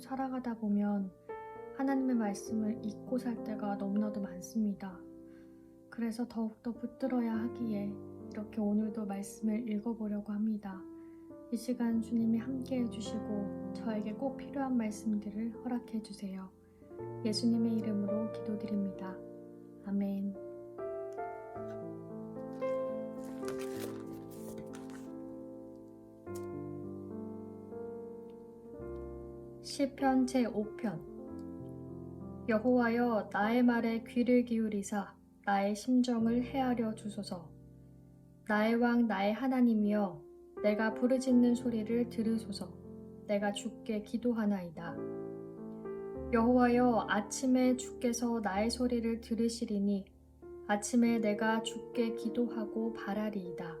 살아가다 보면 하나님의 말씀을 잊고 살 때가 너무나도 많습니다. 그래서 더욱더 붙들어야 하기에 이렇게 오늘도 말씀을 읽어보려고 합니다. 이 시간 주님이 함께 해주시고 저에게 꼭 필요한 말씀들을 허락해 주세요. 예수님의 이름으로 기도드립니다. 아멘. 시편 제5편. 여호와여 나의 말에 귀를 기울이사 나의 심정을 헤아려 주소서. 나의 왕 나의 하나님이여 내가 부르짖는 소리를 들으소서. 내가 주께 기도하나이다. 여호와여 아침에 주께서 나의 소리를 들으시리니 아침에 내가 주께 기도하고 바라리이다.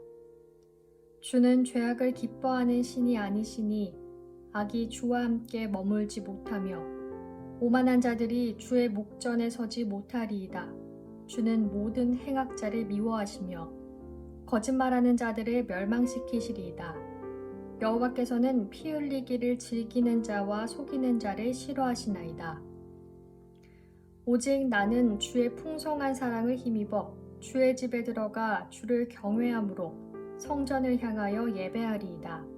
주는 죄악을 기뻐하는 신이 아니시니 악이 주와 함께 머물지 못하며 오만한 자들이 주의 목전에 서지 못하리이다. 주는 모든 행악자를 미워하시며 거짓말하는 자들을 멸망시키시리이다. 여호와께서는 피 흘리기를 즐기는 자와 속이는 자를 싫어하시나이다. 오직 나는 주의 풍성한 사랑을 힘입어 주의 집에 들어가 주를 경외함으로 성전을 향하여 예배하리이다.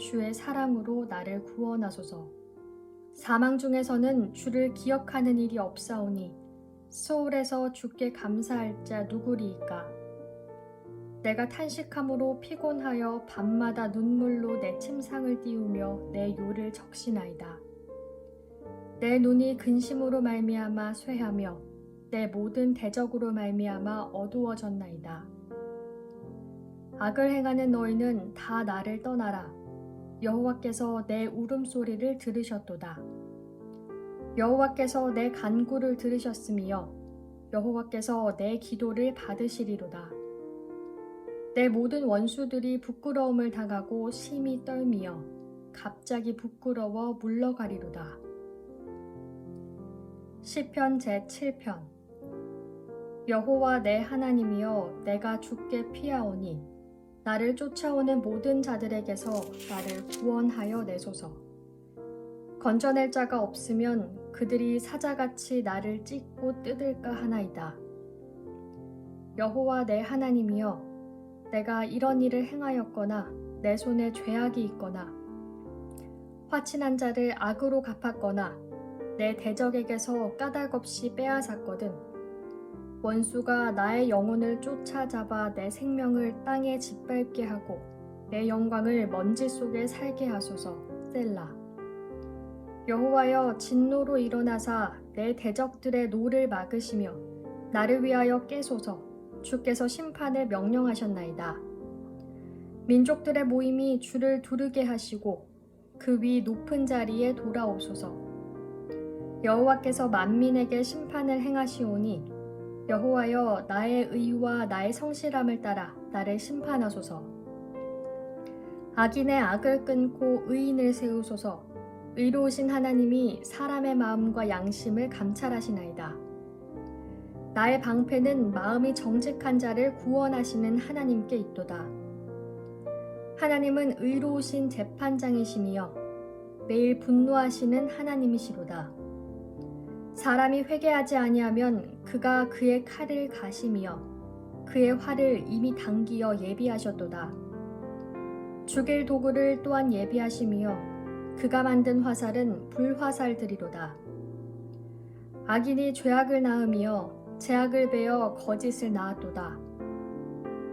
주의 사랑으로 나를 구원하소서. 사망 중에서는 주를 기억하는 일이 없사오니 소울에서 주께 감사할 자 누구리이까? 내가 탄식함으로 피곤하여 밤마다 눈물로 내 침상을 띄우며 내 요를 적시나이다. 내 눈이 근심으로 말미암아 쇠하며 내 모든 대적으로 말미암아 어두워졌나이다. 악을 행하는 너희는 다 나를 떠나라. 여호와께서 내 울음소리를 들으셨도다. 여호와께서 내 간구를 들으셨으며 여호와께서 내 기도를 받으시리로다. 내 모든 원수들이 부끄러움을 당하고 심히 떨미어 갑자기 부끄러워 물러가리로다. 시편 제7편 여호와 내 하나님이여 내가 죽게 피하오니 나를 쫓아오는 모든 자들에게서 나를 구원하여 내소서. 건져낼 자가 없으면 그들이 사자같이 나를 찢고 뜯을까 하나이다. 여호와 내 하나님이여 내가 이런 일을 행하였거나 내 손에 죄악이 있거나 화친한 자를 악으로 갚았거나 내 대적에게서 까닭 없이 빼앗았거든 원수가 나의 영혼을 쫓아잡아 내 생명을 땅에 짓밟게 하고 내 영광을 먼지 속에 살게 하소서 셀라. 여호와여 진노로 일어나사 내 대적들의 노를 막으시며 나를 위하여 깨소서 주께서 심판을 명령하셨나이다. 민족들의 모임이 주를 두르게 하시고 그 위 높은 자리에 돌아오소서. 여호와께서 만민에게 심판을 행하시오니 여호와여 나의 의와 나의 성실함을 따라 나를 심판하소서. 악인의 악을 끊고 의인을 세우소서. 의로우신 하나님이 사람의 마음과 양심을 감찰하시나이다. 나의 방패는 마음이 정직한 자를 구원하시는 하나님께 있도다. 하나님은 의로우신 재판장이시며 매일 분노하시는 하나님이시로다. 사람이 회개하지 아니하면 그가 그의 칼을 가시며 그의 활을 이미 당기어 예비하셨도다. 죽일 도구를 또한 예비하시며 그가 만든 화살은 불화살들이로다. 악인이 죄악을 낳으며 죄악을 베어 거짓을 낳았도다.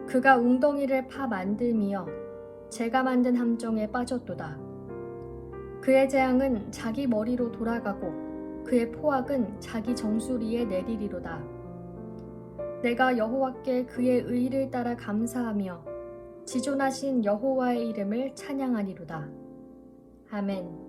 그가 웅덩이를 파 만들며 제가 만든 함정에 빠졌도다. 그의 재앙은 자기 머리로 돌아가고 그의 포악은 자기 정수리에 내리리로다. 내가 여호와께 그의 의를 따라 감사하며 지존하신 여호와의 이름을 찬양하리로다. 아멘.